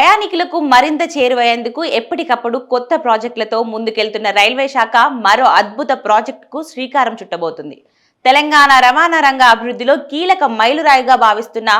ప్రయాణికులకు మరింత చేరువయ్యేందుకు ఎప్పటికప్పుడు కొత్త ప్రాజెక్టులతో ముందుకెళ్తున్న రైల్వే శాఖ మరో అద్భుత ప్రాజెక్టుకు శ్రీకారం చుట్టబోతుంది. తెలంగాణ రవాణా రంగ అభివృద్ధిలో కీలక మైలురాయిగా భావిస్తున్న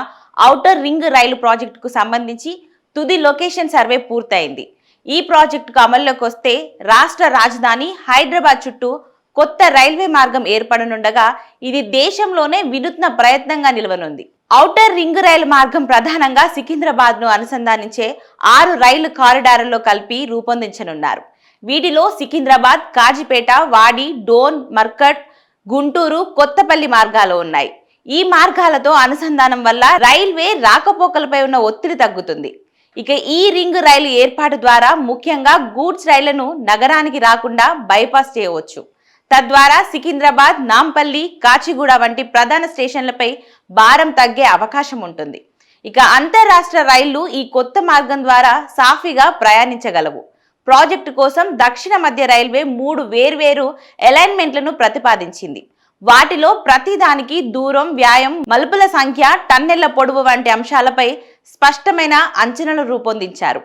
ఔటర్ రింగ్ రైలు ప్రాజెక్టుకు సంబంధించి తుది లొకేషన్ సర్వే పూర్తయింది. ఈ ప్రాజెక్టుకు అమల్లోకి వస్తే రాష్ట్ర రాజధాని హైదరాబాద్ చుట్టూ కొత్త రైల్వే మార్గం ఏర్పడనుండగా ఇది దేశంలోనే వినూత్న ప్రయత్నంగా నిలవనుంది. ఔటర్ రింగ్ రైలు మార్గం ప్రధానంగా సికింద్రాబాద్ను అనుసంధానించే ఆరు రైలు కారిడార్లలో కలిపి రూపొందించనున్నారు. వీటిలో సికింద్రాబాద్ కాజిపేట వాడి డోన్ మర్కట్ గుంటూరు కొత్తపల్లి మార్గాలు ఉన్నాయి. ఈ మార్గాలతో అనుసంధానం వల్ల రైల్వే రాకపోకలపై ఉన్న ఒత్తిడి తగ్గుతుంది. ఇక ఈ రింగ్ రైలు ఏర్పాటు ద్వారా ముఖ్యంగా గూడ్స్ రైళ్ళను నగరానికి రాకుండా బైపాస్ చేయవచ్చు. తద్వారా సికింద్రాబాద్ నాంపల్లి కాచిగూడ వంటి ప్రధాన స్టేషన్లపై భారం తగ్గే అవకాశం ఉంటుంది. ఇక అంతరాష్ట్ర రైళ్ళు ఈ కొత్త మార్గం ద్వారా సాఫీగా ప్రయాణించగలవు. ప్రాజెక్టు కోసం దక్షిణ మధ్య రైల్వే మూడు వేర్వేరు అలైన్మెంట్లను ప్రతిపాదించింది. వాటిలో ప్రతిదానికి దూరం వ్యాయం మలుపుల సంఖ్య టన్నెళ్ళ పొడవు వంటి అంశాలపై స్పష్టమైన అంచనాలు రూపొందించారు.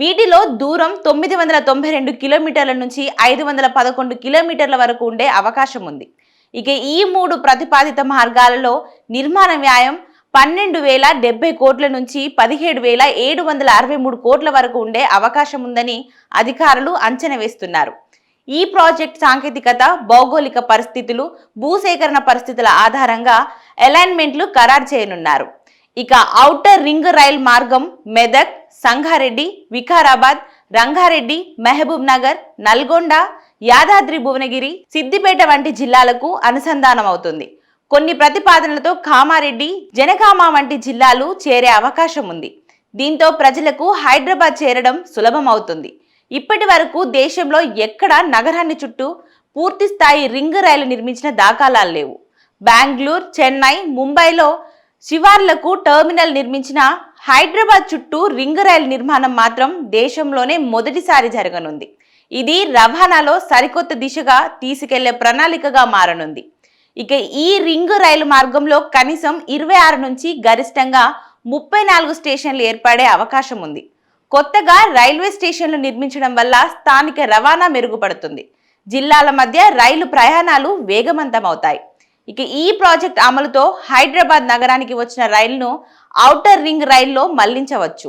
వీటిలో దూరం తొమ్మిది వందల తొంభై రెండు కిలోమీటర్ల నుంచి ఐదు వందల పదకొండు కిలోమీటర్ల వరకు ఉండే అవకాశం ఉంది. ఇక ఈ మూడు ప్రతిపాదిత మార్గాలలో నిర్మాణ వ్యాయం పన్నెండు వేల డెబ్బై కోట్ల నుంచి పదిహేడు వేల ఏడు వందల అరవై మూడు కోట్ల వరకు ఉండే అవకాశం ఉందని అధికారులు అంచనా వేస్తున్నారు. ఈ ప్రాజెక్ట్ సాంకేతికత భౌగోళిక పరిస్థితులు భూసేకరణ పరిస్థితుల ఆధారంగా అలైన్మెంట్లు ఖరారు చేయనున్నారు. ఇక ఔటర్ రింగ్ రైల్ మార్గం మెదక్ సంగారెడ్డి వికారాబాద్ రంగారెడ్డి మహబూబ్ నగర్ నల్గొండ యాదాద్రి భువనగిరి సిద్దిపేట వంటి జిల్లాలకు అనుసంధానం అవుతుంది. కొన్ని ప్రతిపాదనలతో కామారెడ్డి జనగామ వంటి జిల్లాలు చేరే అవకాశం ఉంది. దీంతో ప్రజలకు హైదరాబాద్ చేరడం సులభం అవుతుంది ఇప్పటి వరకు దేశంలో ఎక్కడ నగరాన్ని చుట్టూ పూర్తి స్థాయి రింగ్ రైలు నిర్మించిన దాఖలాలు లేవు. బెంగళూరు చెన్నై ముంబైలో శివార్లకు టెర్మినల్ నిర్మించిన హైదరాబాద్ చుట్టూ రింగ్ రైలు నిర్మాణం మాత్రం దేశంలోనే మొదటిసారి జరగనుంది. ఇది రవాణాలో సరికొత్త దిశగా తీసుకెళ్ళే ప్రణాళికగా మారనుంది. ఇక ఈ రింగ్ రైలు మార్గంలో కనీసం ఇరవై ఆరు నుంచి గరిష్టంగా ముప్పై నాలుగు స్టేషన్లు ఏర్పడే అవకాశం ఉంది. కొత్తగా రైల్వే స్టేషన్లు నిర్మించడం వల్ల స్థానిక రవాణా మెరుగుపడుతుంది. జిల్లాల మధ్య రైలు ప్రయాణాలు వేగవంతమవుతాయి. ఇక ఈ ప్రాజెక్ట్ అమలుతో హైదరాబాద్ నగరానికి వచ్చిన రైలును ఔటర్ రింగ్ రైల్లో మళ్ళించవచ్చు.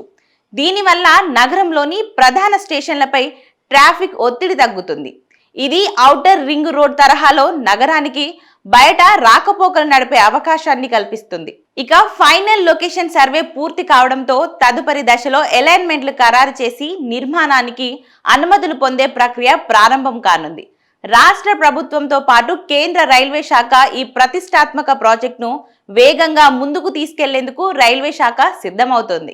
దీనివల్ల నగరంలోని ప్రధాన స్టేషన్లపై ట్రాఫిక్ ఒత్తిడి తగ్గుతుంది. ఇది ఔటర్ రింగ్ రోడ్ తరహాలో నగరానికి బయట రాకపోకలు నడిపే అవకాశాన్ని కల్పిస్తుంది. ఇక ఫైనల్ లొకేషన్ సర్వే పూర్తి కావడంతో తదుపరి దశలో అలైన్మెంట్లు ఖరారు చేసి నిర్మాణానికి అనుమతులు పొందే ప్రక్రియ ప్రారంభం కానుంది. రాష్ట్ర ప్రభుత్వంతో పాటు కేంద్ర రైల్వే శాఖ ఈ ప్రతిష్టాత్మక ప్రాజెక్టును వేగంగా ముందుకు తీసుకెళ్ళేందుకు రైల్వే శాఖ సిద్ధమవుతోంది.